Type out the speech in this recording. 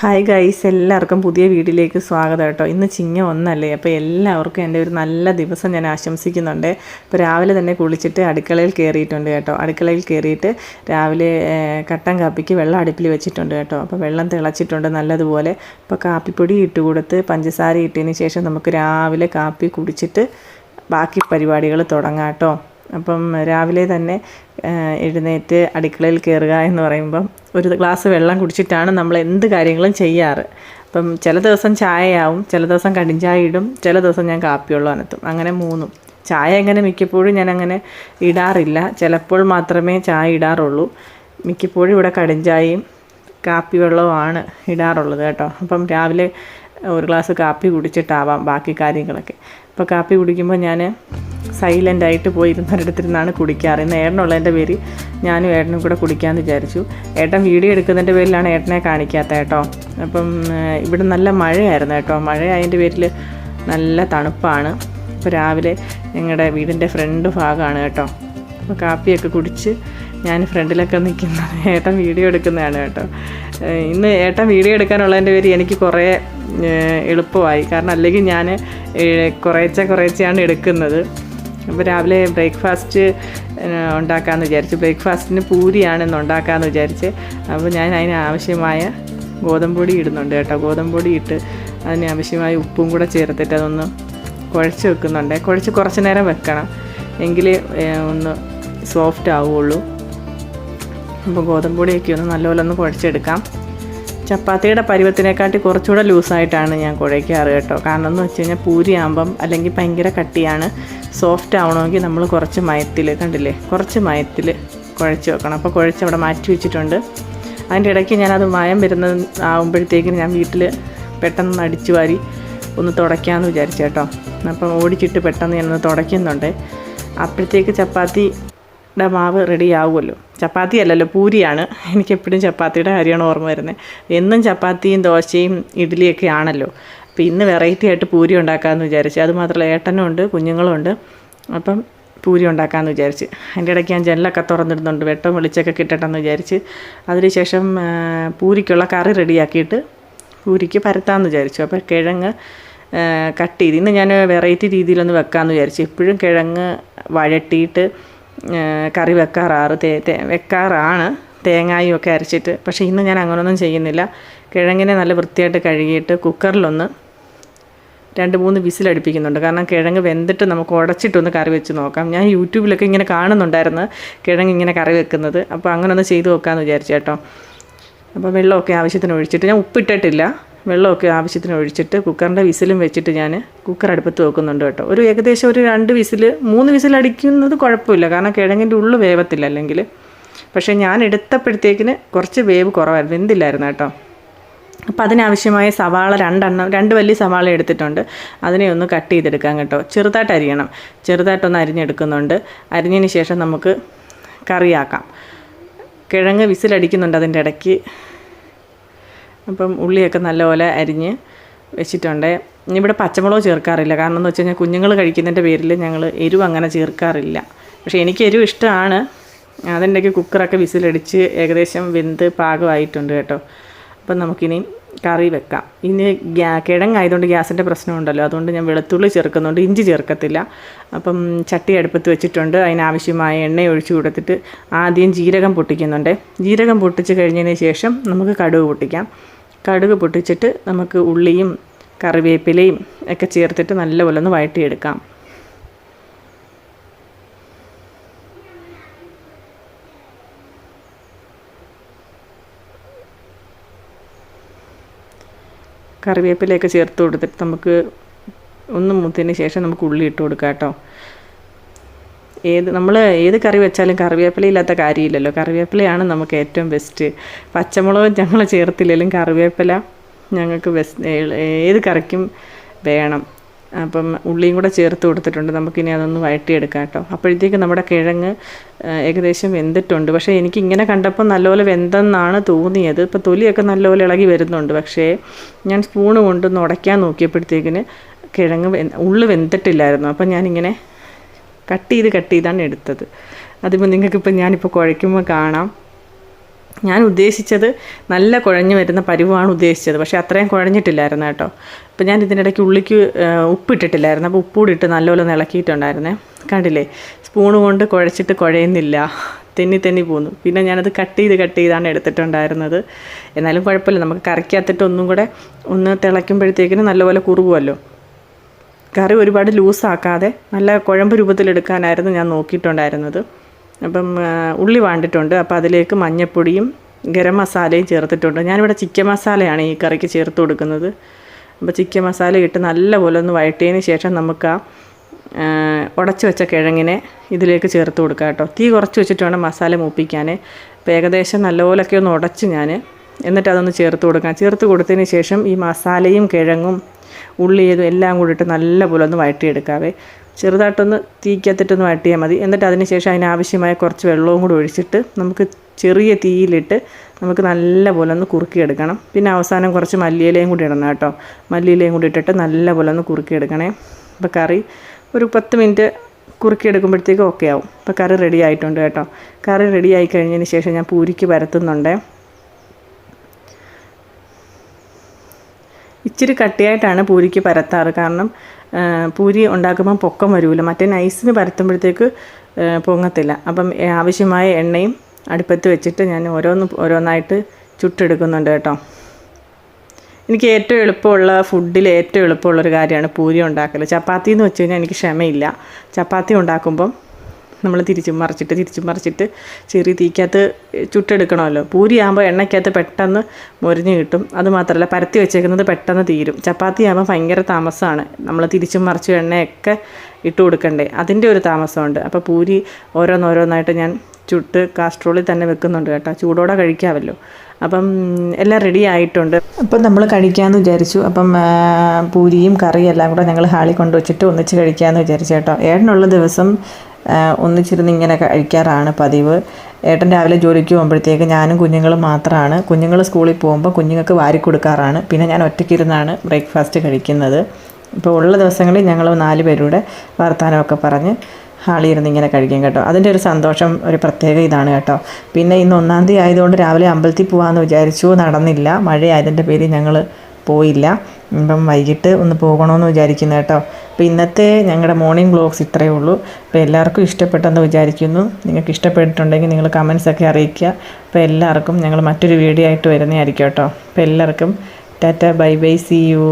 Hi guys എല്ലാവർക്കും പുതിയ വീഡിയോയിലേക്ക് സ്വാഗതം കേട്ടോ. ഇന്ന് ചിങ്ങ ഒന്നല്ലേ? അപ്പോൾ എല്ലാവർക്കും എന്റെ ഒരു നല്ല ദിവസം ഞാൻ ആശംസിക്കുന്നുണ്ട്. ഇപ്പോൾ രാവിലെ തന്നെ കുളിച്ചിട്ട് അടുക്കളയിൽ കയറിയിട്ടുണ്ട് കേട്ടോ. അടുക്കളയിൽ കയറിയിട്ട് രാവിലെ കട്ടൻ കാപ്പിക്ക് വെള്ളം അടുപ്പിൽ വെച്ചിട്ടുണ്ട് കേട്ടോ. അപ്പോൾ വെള്ളം തിളച്ചിട്ടുണ്ട് നല്ലതുപോലെ. ഇപ്പോൾ കാപ്പിപ്പൊടി ഇട്ട് കൊടുത്ത് പഞ്ചസാര ഇട്ടതിന് ശേഷം നമുക്ക് രാവിലെ കാപ്പി കുടിച്ചിട്ട് ബാക്കി പരിപാടികൾ തുടങ്ങാം കേട്ടോ. അപ്പം രാവിലെ തന്നെ എഴുന്നേറ്റ് അടുക്കളയിൽ കയറുക എന്ന് പറയുമ്പം ഒരു ഗ്ലാസ് വെള്ളം കുടിച്ചിട്ടാണ് നമ്മൾ എന്ത് കാര്യങ്ങളും ചെയ്യാറ്. അപ്പം ചില ദിവസം ചായയാവും ചില ദിവസം കടിഞ്ചായ ഇടും ചില ദിവസം ഞാൻ കാപ്പിയുള്ള അനത്തും. അങ്ങനെ മൂന്നും. ചായ അങ്ങനെ മിക്കപ്പോഴും ഞാൻ അങ്ങനെ ഇടാറില്ല. ചിലപ്പോൾ മാത്രമേ ചായ ഇടാറുള്ളൂ. മിക്കപ്പോഴും ഇവിടെ കടിഞ്ചായയും കാപ്പി വെള്ളവുമാണ് ഇടാറുള്ളത് കേട്ടോ. അപ്പം രാവിലെ ഒരു ഗ്ലാസ് കാപ്പി കുടിച്ചിട്ടാവാം ബാക്കി കാര്യങ്ങളൊക്കെ. അപ്പോൾ കാപ്പി കുടിക്കുമ്പോൾ ഞാൻ സൈലന്റ് ആയിട്ട് പോയി ഇരുന്നൊരിടത്തിരുന്നാണ് കുടിക്കാറ്. ഇന്ന് ഏട്ടനുള്ളതിന്റെ പേര് ഞാനും ഏട്ടനും കൂടെ കുടിക്കാമെന്ന് വിചാരിച്ചു. ഏട്ടൻ വീഡിയോ എടുക്കുന്നതിന്റെ പേരിലാണ് ഏട്ടനെ കാണിക്കാത്ത കേട്ടോ. അപ്പം ഇവിടെ നല്ല മഴയായിരുന്നു കേട്ടോ. മഴയായതിന്റെ പേരിൽ നല്ല തണുപ്പാണ്. ഇപ്പോൾ രാവിലെ ഞങ്ങളുടെ വീടിന്റെ ഫ്രണ്ട് ഭാഗമാണ് കേട്ടോ. അപ്പോൾ കാപ്പിയൊക്കെ കുടിച്ച് ഞാൻ ഫ്രണ്ടിലൊക്കെ നിൽക്കുന്നത് ഏട്ടൻ വീഡിയോ എടുക്കുന്നതാണ് കേട്ടോ. ഇന്ന് ഏട്ടൻ വീഡിയോ എടുക്കാനുള്ളതിന്റെ പേര് എനിക്ക് കുറേ എളുപ്പമായി. കാരണം അല്ലെങ്കിൽ ഞാൻ കുറേച്ചെ കുറേച്ചെയാണ് എടുക്കുന്നത്. അപ്പോൾ രാവിലെ ബ്രേക്ക്ഫാസ്റ്റ് ഉണ്ടാക്കാമെന്ന് വിചാരിച്ചു. ബ്രേക്ക്ഫാസ്റ്റിന് പൂരിയാണെന്ന് ഉണ്ടാക്കാമെന്ന് വിചാരിച്ച്. അപ്പോൾ ഞാൻ അതിന് ആവശ്യമായ ഗോതമ്പൊടി ഇടുന്നുണ്ട് കേട്ടോ. ഗോതമ്പൊടി ഇട്ട് അതിന് ആവശ്യമായ ഉപ്പും കൂടെ ചേർത്തിട്ട് അതൊന്ന് കുഴച്ച് വെക്കുന്നുണ്ട്. കുഴച്ച് കുറച്ച് നേരം വെക്കണം. എങ്കിലേ ഒന്ന് സോഫ്റ്റ് ആവുകയുള്ളൂ അപ്പോൾ ഗോതമ്പൊടിയൊക്കെ ഒന്ന് നല്ലപോലെ ഒന്ന് കുഴച്ചെടുക്കാം. ചപ്പാത്തിയുടെ പരുവത്തിനെക്കാട്ടി കുറച്ചുകൂടെ ലൂസായിട്ടാണ് ഞാൻ കുഴയ്ക്കാറ് കേട്ടോ. കാരണം എന്ന് വെച്ച് കഴിഞ്ഞാൽ പൂരിയാകുമ്പം അല്ലെങ്കിൽ ഭയങ്കര കട്ടിയാണ് സോഫ്റ്റ് ആവണമെങ്കിൽ നമ്മൾ കുറച്ച് മയത്തിൽ കണ്ടില്ലേ? കുറച്ച് മയത്തിൽ കുഴച്ച് വെക്കണം. അപ്പോൾ കുഴച്ച് അവിടെ മാറ്റി വെച്ചിട്ടുണ്ട്. അതിന്റെ ഇടയ്ക്ക് ഞാനത് മയം വരുന്ന ആകുമ്പോഴത്തേക്കിന് ഞാൻ വീട്ടിൽ പെട്ടെന്ന് അടിച്ചു വാരി ഒന്ന് തുടയ്ക്കാമെന്ന് വിചാരിച്ചു കേട്ടോ. അപ്പം ഓടിച്ചിട്ട് പെട്ടെന്ന് ഞാനൊന്ന് തുടയ്ക്കുന്നുണ്ട്. അപ്പോഴത്തേക്ക് ചപ്പാത്തിയുടെ മാവ് റെഡി ആവുമല്ലോ. ചപ്പാത്തി അല്ലല്ലോ പൂരിയാണ്. എനിക്ക് എപ്പോഴും ചപ്പാത്തിയുടെ കാര്യമാണ് ഓർമ്മ വരുന്നത് എന്നും ചപ്പാത്തിയും ദോശയും ഇഡ്ഡലിയൊക്കെ ആണല്ലോ. അപ്പോൾ ഇന്ന് വെറൈറ്റി ആയിട്ട് പൂരി ഉണ്ടാക്കാമെന്ന് വിചാരിച്ചു. അതുമാത്രമല്ല ഏട്ടനും ഉണ്ട് കുഞ്ഞുങ്ങളും ഉണ്ട്. അപ്പം പൂരി ഉണ്ടാക്കാമെന്ന് വിചാരിച്ച്. അതിന്റെ ഇടയ്ക്ക് ഞാൻ ജനലൊക്കെ തുറന്നിടുന്നുണ്ട്. വെട്ടം വെളിച്ചൊക്കെ കിട്ടണമെന്ന് വിചാരിച്ച്. അതിനുശേഷം ശേഷം പൂരിക്കുള്ള കറി റെഡിയാക്കിയിട്ട് പൂരിക്ക് പരത്താമെന്ന് വിചാരിച്ചു. അപ്പോൾ കിഴങ്ങ് കട്ട് ചെയ്ത് ഇന്ന് ഞാൻ വെറൈറ്റി രീതിയിലൊന്ന് വെക്കാമെന്ന് വിചാരിച്ചു. എപ്പോഴും കിഴങ്ങ് വഴട്ടിയിട്ട് കറി വെക്കാറാറ് തേ തേ- വെക്കാറാണ്. തേങ്ങായും ഒക്കെ അരച്ചിട്ട്. പക്ഷേ ഇന്ന് ഞാൻ അങ്ങനെയൊന്നും ചെയ്യുന്നില്ല. കിഴങ്ങിനെ നല്ല വൃത്തിയായിട്ട് കഴുകിയിട്ട് കുക്കറിലൊന്ന് രണ്ട് മൂന്ന് വിസിലടുപ്പിക്കുന്നുണ്ട്. കാരണം കിഴങ്ങ് വെന്തിട്ട് നമുക്ക് ഉടച്ചിട്ടൊന്ന് കറി വെച്ച് നോക്കാം. ഞാൻ യൂട്യൂബിലൊക്കെ ഇങ്ങനെ കാണുന്നുണ്ടായിരുന്നു കിഴങ്ങ് ഇങ്ങനെ കറി വെക്കുന്നത്. അപ്പോൾ അങ്ങനെ ഒന്ന് ചെയ്ത് നോക്കാമെന്ന് വിചാരിച്ചു കേട്ടോ. അപ്പോൾ വെള്ളമൊക്കെ ആവശ്യത്തിന് ഒഴിച്ചിട്ട്. ഞാൻ ഉപ്പിട്ടിട്ടില്ല. വെള്ളമൊക്കെ ആവശ്യത്തിന് ഒഴിച്ചിട്ട് കുക്കറിന്റെ വിസിലും വെച്ചിട്ട് ഞാൻ കുക്കർ അടുപ്പത്ത് വെക്കുന്നുണ്ട് കേട്ടോ. ഒരു ഏകദേശം ഒരു രണ്ട് വിസിൽ മൂന്ന് വിസിൽ അടിക്കുന്നത് കുഴപ്പമില്ല. കാരണം കിഴങ്ങിന്റെ ഉള്ളു വേവത്തില്ല അല്ലെങ്കിൽ. പക്ഷേ ഞാൻ എടുത്തപ്പോഴത്തേക്കിന് കുറച്ച് വേവ് കുറവായിരുന്നു. വെന്തില്ലായിരുന്നു കേട്ടോ. അപ്പോൾ അതിനാവശ്യമായ സവാള രണ്ടെണ്ണം രണ്ട് വലിയ സവാള എടുത്തിട്ടുണ്ട്. അതിനെ ഒന്ന് കട്ട് ചെയ്തെടുക്കാം കേട്ടോ. ചെറുതായിട്ട് അരിയണം. ചെറുതായിട്ടൊന്ന് അരിഞ്ഞെടുക്കുന്നുണ്ട്. അരിഞ്ഞതിന് ശേഷം നമുക്ക് കറിയാക്കാം. കിഴങ്ങ് വിസിലടിക്കുന്നുണ്ട് അതിന്റെ ഇടയ്ക്ക്. അപ്പം ഉള്ളിയൊക്കെ നല്ലപോലെ അരിഞ്ഞ് വെച്ചിട്ടുണ്ട്. ഇവിടെ പച്ചമുളക് ചേർക്കാറില്ല. കാരണം എന്ന് വെച്ച് കഴിഞ്ഞാൽ കുഞ്ഞുങ്ങൾ കഴിക്കുന്നതിന്റെ പേരിൽ ഞങ്ങൾ എരിവ് അങ്ങനെ ചേർക്കാറില്ല. പക്ഷേ എനിക്ക് എരിവ് ഇഷ്ടമാണ്. അതിന്റെയൊക്കെ കുക്കറൊക്കെ വിസിലടിച്ച് ഏകദേശം വെന്ത് പാകമായിട്ടുണ്ട് കേട്ടോ. അപ്പം നമുക്കിനി കറി വെക്കാം. ഇനി ഗ്യാ കിഴങ്ങായതുകൊണ്ട് ഗ്യാസിന്റെ പ്രശ്നമുണ്ടല്ലോ. അതുകൊണ്ട് ഞാൻ വെളുത്തുള്ളി ചേർക്കുന്നുണ്ട്. ഇഞ്ചി ചേർക്കത്തില്ല. അപ്പം ചട്ടി അടുപ്പത്ത് വെച്ചിട്ടുണ്ട്. അതിനാവശ്യമായ എണ്ണ ഒഴിച്ചു കൊടുത്തിട്ട് ആദ്യം ജീരകം പൊട്ടിക്കുന്നുണ്ട്. ജീരകം പൊട്ടിച്ച് കഴിഞ്ഞതിന് ശേഷം നമുക്ക് കടുക് പൊട്ടിക്കാം. കടുക് പൊട്ടിച്ചിട്ട് നമുക്ക് ഉള്ളിയും കറിവേപ്പിലയും ഒക്കെ ചേർത്തിട്ട് നല്ലപോലെ ഒന്ന് വഴറ്റിയെടുക്കാം. കറിവേപ്പിലയൊക്കെ ചേർത്ത് കൊടുത്തിട്ട് നമുക്ക് ഒന്ന് മൂത്തതിന് ശേഷം നമുക്ക് ഉള്ളി ഇട്ട് കൊടുക്കാം കേട്ടോ. ഏത് നമ്മൾ ഏത് കറി വെച്ചാലും കറിവേപ്പില ഇല്ലാത്ത കാര്യമില്ലല്ലോ. കറിവേപ്പിലയാണ് നമുക്ക് ഏറ്റവും ബെസ്റ്റ് പച്ചമുളക് ഞങ്ങൾ ചേർത്തില്ലെങ്കിലും കറിവേപ്പില ഞങ്ങൾക്ക് ബെസ്റ്റ് ഏത് കറിക്കും വേണം. അപ്പം ഉള്ളിയും കൂടെ ചേർത്ത് കൊടുത്തിട്ടുണ്ട്. നമുക്കിനി അതൊന്ന് വഴട്ടിയെടുക്കാം കേട്ടോ. അപ്പോഴത്തേക്ക് നമ്മുടെ കിഴങ്ങ് ഏകദേശം വെന്തിട്ടുണ്ട്. പക്ഷേ എനിക്ക് ഇങ്ങനെ കണ്ടപ്പോൾ നല്ലപോലെ വെന്തെന്നാണ് തോന്നിയത്. ഇപ്പോൾ തൊലിയൊക്കെ നല്ലപോലെ ഇളകി വരുന്നുണ്ട്. പക്ഷേ ഞാൻ സ്പൂണ് കൊണ്ടൊന്ന് ഉടയ്ക്കാൻ നോക്കിയപ്പോഴത്തേക്കിന് കിഴങ്ങ് ഉള്ളു വെന്തിട്ടില്ലായിരുന്നു. അപ്പം ഞാനിങ്ങനെ കട്ട് ചെയ്ത് കട്ട് ചെയ്താണ് എടുത്തത്. അതിപ്പോൾ നിങ്ങൾക്കിപ്പോൾ ഞാനിപ്പോൾ കുഴയ്ക്കുമ്പോൾ കാണാം. ഞാൻ ഉദ്ദേശിച്ചത് നല്ല കുഴഞ്ഞു വരുന്ന പരുവാണ് ഉദ്ദേശിച്ചത്. പക്ഷേ അത്രയും കുഴഞ്ഞിട്ടില്ലായിരുന്നു കേട്ടോ. അപ്പോൾ ഞാൻ ഇതിനിടയ്ക്ക് ഉള്ളിക്ക് ഉപ്പിട്ടിട്ടില്ലായിരുന്നു അപ്പോൾ ഉപ്പൂടി ഇട്ട് നല്ലപോലെ ഇളക്കിയിട്ടുണ്ടായിരുന്നേ. കണ്ടില്ലേ? സ്പൂണ് കൊണ്ട് കുഴച്ചിട്ട് കുഴയുന്നില്ല. തെന്നി തെന്നി പോന്നു. പിന്നെ ഞാനത് കട്ട് ചെയ്ത് കട്ട് ചെയ്താണ് എടുത്തിട്ടുണ്ടായിരുന്നത്. എന്നാലും കുഴപ്പമില്ല. നമുക്ക് കറിക്കകത്തിട്ട് ഒന്നും കൂടെ ഒന്ന് തിളയ്ക്കുമ്പോഴത്തേക്കിനും നല്ലപോലെ കുറുകുമല്ലോ കറി ഒരുപാട് ലൂസാക്കാതെ നല്ല കുഴമ്പ് രൂപത്തിലെടുക്കാനായിരുന്നു ഞാൻ നോക്കിയിട്ടുണ്ടായിരുന്നത്. അപ്പം ഉള്ളി വാണ്ടിട്ടുണ്ട്. അപ്പോൾ അതിലേക്ക് മഞ്ഞൾപ്പൊടിയും ഗരം മസാലയും ചേർത്തിട്ടുണ്ട്. ഞാനിവിടെ ചിക്കൻ മസാലയാണ് ഈ കറിക്ക് ചേർത്ത് കൊടുക്കുന്നത്. അപ്പോൾ ചിക്കൻ മസാല ഇട്ട് നല്ലപോലെ ഒന്ന് വഴറ്റിയതിന് ശേഷം നമുക്ക് ആ ഉടച്ചു വെച്ച കിഴങ്ങിനെ ഇതിലേക്ക് ചേർത്ത് കൊടുക്കുക കേട്ടോ. തീ കുറച്ച് വെച്ചിട്ട് വേണം മസാല മൂപ്പിക്കാൻ. അപ്പോൾ ഏകദേശം നല്ലപോലൊക്കെ ഒന്ന് ഉടച്ച് ഞാൻ എന്നിട്ട് അതൊന്ന് ചേർത്ത് കൊടുക്കാം. ചേർത്ത് കൊടുത്തതിന് ശേഷം ഈ മസാലയും കിഴങ്ങും ഉള്ളിയതും എല്ലാം കൂടി ഇട്ട് നല്ലപോലെ ഒന്ന് വഴറ്റിയെടുക്കാവേ. ചെറുതായിട്ടൊന്ന് തീക്കത്തിട്ടൊന്ന് വഴറ്റിയാൽ മതി. എന്നിട്ട് അതിന് ശേഷം അതിനാവശ്യമായ കുറച്ച് വെള്ളവും കൂടി ഒഴിച്ചിട്ട് നമുക്ക് ചെറിയ തീയിലിട്ട് നമുക്ക് നല്ലപോലെ ഒന്ന് കുറുക്കിയെടുക്കണം. പിന്നെ അവസാനം കുറച്ച് മല്ലിയിലയും കൂടി ഇടണം കേട്ടോ. മല്ലിയിലയും കൂടി ഇട്ടിട്ട് നല്ലപോലെ ഒന്ന് കുറുക്കിയെടുക്കണേ. അപ്പോൾ കറി ഒരു പത്ത് മിനിറ്റ് കുറുക്കിയെടുക്കുമ്പോഴത്തേക്കും ഓക്കെ ആവും. അപ്പോൾ കറി റെഡി ആയിട്ടുണ്ട് കേട്ടോ. കറി റെഡി ആയി കഴിഞ്ഞതിന് ശേഷം ഞാൻ പൂരിക്ക് പരത്തുന്നുണ്ടേ. ഇച്ചിരി കട്ടിയായിട്ടാണ് പൂരിക്ക് പരത്താറ്. കാരണം പൂരി ഉണ്ടാക്കുമ്പോൾ പൊക്കം വരില്ല മറ്റേ നൈസിന് പരത്തുമ്പോഴത്തേക്ക് പൊങ്ങത്തില്ല. അപ്പം ആവശ്യമായ എണ്ണയും അടുപ്പത്ത് വെച്ചിട്ട് ഞാൻ ഓരോന്ന് ഓരോന്നായിട്ട് ചുട്ടെടുക്കുന്നുണ്ട് കേട്ടോ. എനിക്ക് ഏറ്റവും എളുപ്പമുള്ള ഫുഡിൽ ഏറ്റവും എളുപ്പമുള്ളൊരു കാര്യമാണ് പൂരി ഉണ്ടാക്കൽ ചപ്പാത്തി എന്ന് വെച്ച് കഴിഞ്ഞാൽ എനിക്ക് ക്ഷമയില്ല. ചപ്പാത്തി ഉണ്ടാക്കുമ്പം നമ്മൾ തിരിച്ചും മറിച്ചിട്ട് തിരിച്ചും മറിച്ചിട്ട് ചെറിയ തീക്കകത്ത് ചുട്ടെടുക്കണമല്ലോ. പൂരി ആകുമ്പോൾ എണ്ണയ്ക്കകത്ത് പെട്ടെന്ന് മുരിഞ്ഞ് കിട്ടും. അതുമാത്രമല്ല പരത്തി വെച്ചേക്കുന്നത് പെട്ടെന്ന് തീരും. ചപ്പാത്തി ആകുമ്പോൾ ഭയങ്കര താമസമാണ് നമ്മൾ തിരിച്ചും മറിച്ചും എണ്ണയൊക്കെ ഇട്ട് കൊടുക്കണ്ടേ. അതിന്റെ ഒരു താമസമുണ്ട്. അപ്പോൾ പൂരി ഓരോന്നോരോന്നായിട്ട് ഞാൻ ചുട്ട് കാസ്ട്രോളിൽ തന്നെ വെക്കുന്നുണ്ട് കേട്ടോ. ചൂടോടെ കഴിക്കാമല്ലോ. അപ്പം എല്ലാം റെഡി ആയിട്ടുണ്ട്. അപ്പം നമ്മൾ കഴിക്കാമെന്ന് വിചാരിച്ചു. അപ്പം പൂരിയും കറിയും എല്ലാം കൂടെ ഞങ്ങൾ ഹാളിൽ കൊണ്ടുവച്ചിട്ട് ഒന്നിച്ച് കഴിക്കാമെന്ന് വിചാരിച്ചു കേട്ടോ. ഏട്ടനുള്ള ദിവസം ഒന്നിച്ചിരുന്ന് ഇങ്ങനെ കഴിക്കാറാണ് പതിവ്. ഏട്ടൻ രാവിലെ ജോലിക്ക് പോകുമ്പോഴത്തേക്ക് ഞാനും കുഞ്ഞുങ്ങളും മാത്രമാണ് കുഞ്ഞുങ്ങൾ സ്കൂളിൽ പോകുമ്പോൾ കുഞ്ഞുങ്ങൾക്ക് വാരി കൊടുക്കാറാണ്. പിന്നെ ഞാൻ ഒറ്റയ്ക്കിരുന്നാണ് ബ്രേക്ക്ഫാസ്റ്റ് കഴിക്കുന്നത്. ഇപ്പോൾ ഉള്ള ദിവസങ്ങളിൽ ഞങ്ങൾ നാല് പേരുടെ വർത്തമാനമൊക്കെ പറഞ്ഞ് ഹാളിൽ ഇരുന്ന് ഇങ്ങനെ കഴിക്കും കേട്ടോ. അതിന്റെ ഒരു സന്തോഷം ഒരു പ്രത്യേക ഇതാണ് കേട്ടോ. പിന്നെ ഇന്ന് ഒന്നാം തീയതി ആയതുകൊണ്ട് രാവിലെ അമ്പലത്തിൽ പോകാമെന്ന് വിചാരിച്ചു നടന്നില്ല. മഴയായതിന്റെ പേരിൽ ഞങ്ങൾ പോയില്ല. ഇപ്പം വൈകിട്ട് ഒന്ന് പോകണമെന്ന് വിചാരിക്കുന്നു കേട്ടോ. അപ്പോൾ ഇന്നത്തെ ഞങ്ങളുടെ മോർണിംഗ് വ്ളോഗ്സ് ഇത്രയേ ഉള്ളൂ. അപ്പോൾ എല്ലാവർക്കും ഇഷ്ടപ്പെട്ടെന്ന് വിചാരിക്കുന്നു. നിങ്ങൾക്ക് ഇഷ്ടപ്പെട്ടിട്ടുണ്ടെങ്കിൽ നിങ്ങൾ കമൻസൊക്കെ അറിയിക്കുക. അപ്പോൾ എല്ലാവർക്കും ഞങ്ങൾ മറ്റൊരു വീഡിയോ ആയിട്ട് വരുന്നതായിരിക്കും കേട്ടോ. അപ്പോൾ എല്ലാവർക്കും tata bye bye see you